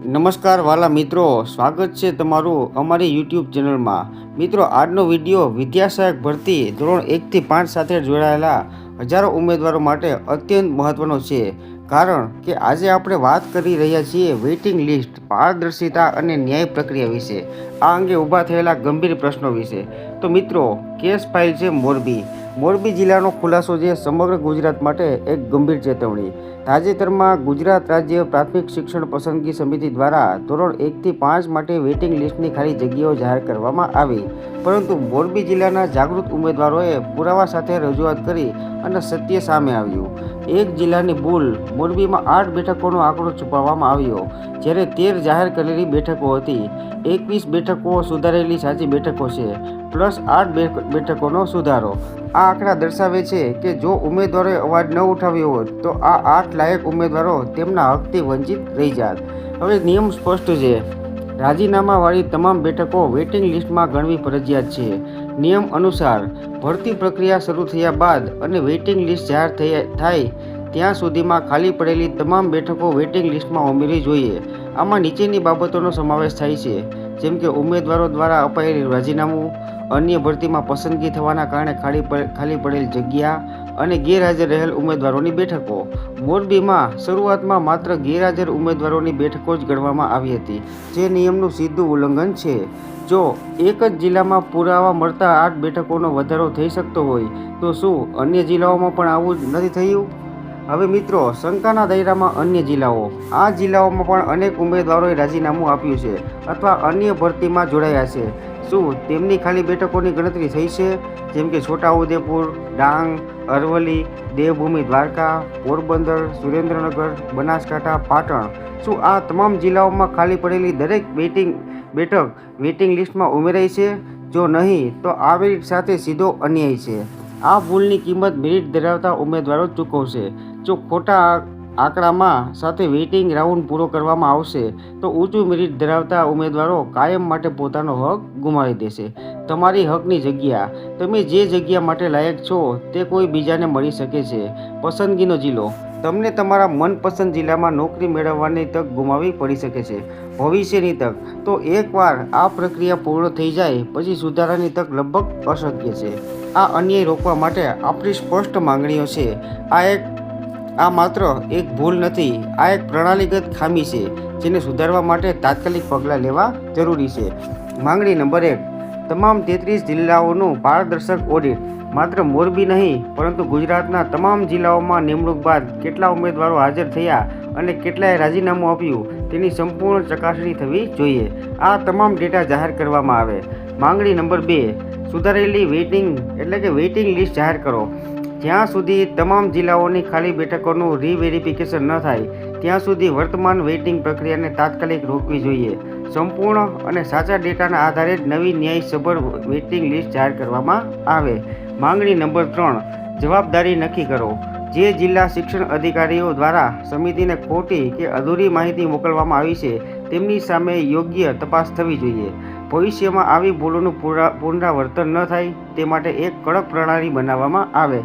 નમસ્કાર વાલા મિત્રો, સ્વાગત છે તમારું અમારી યુટ્યુબ ચેનલમાં. મિત્રો, આજનો વીડિયો વિદ્યાસહાયક ભરતી ધોરણ એકથી પાંચ સાથે જોડાયેલા હજારો ઉમેદવારો માટે અત્યંત મહત્વનો છે. કારણ કે આજે આપણે વાત કરી રહ્યા છીએ વેઇટિંગ લિસ્ટ, પારદર્શિતા અને ન્યાય પ્રક્રિયા વિશે. આ અંગે ઊભા થયેલા ગંભીર પ્રશ્નો વિશે. તો મિત્રો, કેસ ફાઇલ છે મોરબી. મોરબી જિલ્લાનો ખુલાસો જે સમગ્ર ગુજરાત માટે એક ગંભીર ચેતવણી. તાજેતરમાં ગુજરાત રાજ્ય પ્રાથમિક શિક્ષણ પસંદગી સમિતિ દ્વારા ધોરણ એકથી પાંચ માટે વેઇટિંગ લિસ્ટની ખાલી જગ્યાઓ જાહેર કરવામાં આવી. પરંતુ મોરબી જિલ્લાના જાગૃત ઉમેદવારોએ પુરાવા સાથે રજૂઆત કરી અને સત્ય સામે આવ્યું. એક જિલ્લાની ભૂલ. મોરબીમાં આઠ બેઠકોનો આંકડો છુપાવવામાં આવ્યો, જ્યારે તેર જાહેર કરેલી બેઠકો હતી. એકવીસ બેઠકો સુધારેલી સાચી બેઠકો છે, પ્લસ આઠ બેઠકોનો સુધારો. આ આંકડા દર્શાવે છે કે જો ઉમેદવારોએ અવાજ ન ઉઠાવ્યો હોત, તો આ આઠ લાયક ઉમેદવારો તેમના હકથી વંચિત રહી જાત. હવે નિયમ સ્પષ્ટ છે. રાજીનામાવાળી તમામ બેઠકો વેઇટિંગ લિસ્ટમાં ગણવી ફરજિયાત છે. નિયમ અનુસાર ભરતી પ્રક્રિયા શરૂ થયા બાદ અને વેઇટિંગ લિસ્ટ જાહેર થયા ત્યાં સુધીમાં ખાલી પડેલી તમામ બેઠકો વેઇટિંગ લિસ્ટમાં ઉમેરવી જોઈએ. આમાં નીચેની બાબતોનો સમાવેશ થાય છે, જેમ કે ઉમેદવારો દ્વારા અપાયેલ રાજીનામું, અન્ય ભરતીમાં પસંદગી થવાના કારણે ખાલી ખાલી પડેલ જગ્યા અને ગેરહાજર રહેલ ઉમેદવારોની બેઠકો. મોરબીમાં શરૂઆતમાં માત્ર ગેરહાજર ઉમેદવારોની બેઠકો જ ગણવામાં આવી હતી. જે નિયમનું સીધું ઉલ્લંઘન છે. જો એક જ જિલ્લામાં પુરાવા મળતા આઠ બેઠકોનો વધારો થઈ શકતો હોય, તો શું અન્ય જિલ્લાઓમાં પણ આવું નથી થયું? હવે મિત્રો, શંકાના દાયરામાં અન્ય જિલ્લાઓ. આ જિલ્લાઓમાં પણ અનેક ઉમેદવારોએ રાજીનામું આપ્યું છે અથવા અન્ય ભરતીમાં જોડાયા છે. શું? તેમની ખાલી બેઠકોની ગણતરી થઈ છે? જેમ કે છોટાઉદેપુર, ડાંગ, અરવલ્લી, દેવભૂમિ, દ્વારકા, પોરબંદર, સુરેન્દ્રનગર, બનાસકાંઠા, પાટણ. શું આ તમામ જિલ્લાઓમાં ખાલી પડેલી દરેક વેઇટિંગ બેઠક વેઇટિંગ લિસ્ટમાં ઉમેરાઈ છે? જો નહીં, તો આ મેરિટ સાથે સીધો અન્યાય છે. આ ભૂલની કિંમત મેરિટ ધરાવતા ઉમેદવારો ચૂકવશે. જો ખોટા આંકડામાં સાથે વેઇટિંગ રાઉન્ડ પૂરો કરવામાં આવશે તો ઊંચું મેરિટ ધરાવતા ઉમેદવારો કાયમ માટે પોતાનો હક ગુમાવી દેશે. તમારી હકની જગ્યા. તમે જે જગ્યા માટે લાયક છો તે કોઈ બીજાને મળી શકે છે. પસંદગીનો જિલ્લો. તમને તમારા મનપસંદ જિલ્લામાં નોકરી મેળવવાની તક ગુમાવવી પડી શકે છે. ભવિષ્યની તક. તો એકવાર આ પ્રક્રિયા પૂર્ણ થઈ જાય, પછી સુધારાની તક લગભગ અશક્ય છે. આ અન્યાય રોકવા માટે આપણી સ્પષ્ટ માંગણીઓ છે. આ એક આ માત્ર એક ભૂલ નથી, આ એક પ્રણાલીગત ખામી છે, જેને સુધારવા માટે તાત્કાલિક પગલાં લેવા જરૂરી છે. માંગણી નંબર એક, તમામ તેત્રીસ જિલ્લાઓનું પારદર્શક ઓડિટ. માત્ર મોરબી નહીં, પરંતુ ગુજરાતના તમામ જિલ્લાઓમાં નિમણૂક બાદ કેટલા ઉમેદવારો હાજર થયા અને કેટલાએ રાજીનામું આપ્યું, તેની સંપૂર્ણ ચકાસણી થવી જોઈએ. આ તમામ ડેટા જાહેર કરવામાં આવે. માંગણી નંબર બે, સુધારેલી વેઇટિંગ, એટલે કે વેઇટિંગ લિસ્ટ જાહેર કરો. જ્યાં સુધી તમામ જિલ્લાઓની ખાલી બેઠકોનું રીવેરિફિકેશન ન થાય, ત્યાં સુધી વર્તમાન વેઇટિંગ પ્રક્રિયાને તાત્કાલિક રોકવી જોઈએ. સંપૂર્ણ અને સાચા ડેટાના આધારે જ નવી ન્યાયસભર વેઇટિંગ લિસ્ટ જાહેર કરવામાં આવે. માંગણી નંબર ત્રણ, જવાબદારી નક્કી કરો. જે જિલ્લા શિક્ષણ અધિકારીઓ દ્વારા સમિતિને ખોટી કે અધૂરી માહિતી મોકલવામાં આવી છે, તેમની સામે યોગ્ય તપાસ થવી જોઈએ. ભવિષ્યમાં આવી ભૂલોનું પુનરાવર્તન ન થાય, તે માટે એક કડક પ્રણાલી બનાવવામાં આવે.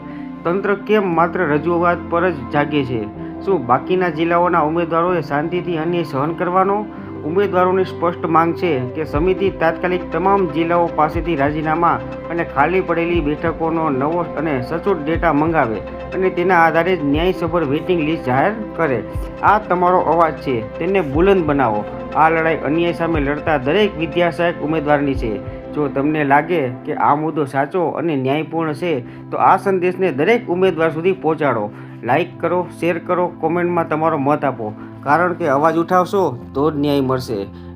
તંત્ર કેમ માત્ર રજૂઆત પર જ જાગે છે? શું બાકીના જિલ્લાઓના ઉમેદવારોએ શાંતિથી અન્ય સહન કરવાનો? ઉમેદવારોની સ્પષ્ટ માંગ છે કે સમિતિ તાત્કાલિક તમામ જિલ્લાઓ પાસેથી રાજીનામા અને ખાલી પડેલી બેઠકોનો નવો અને સચોટ ડેટા મંગાવે અને તેના આધારે જ ન્યાયસભર વેઇટિંગ લિસ્ટ જાહેર કરે. આ તમારો અવાજ છે. તેને બુલંદ બનાવો. આ લડાઈ અન્યાય સામે લડતા દરેક વિદ્યાસહાયક ઉમેદવારની છે. જો તમને લાગે કે આ મુદ્દો સાચો અને ન્યાયપૂર્ણ છે, તો આ સંદેશને દરેક ઉમેદવાર સુધી પહોંચાડો. લાઈક કરો, શેર કરો, કોમેન્ટમાં તમારો મત આપો. કારણ કે અવાજ ઉઠાવશો તો જ ન્યાય મળશે.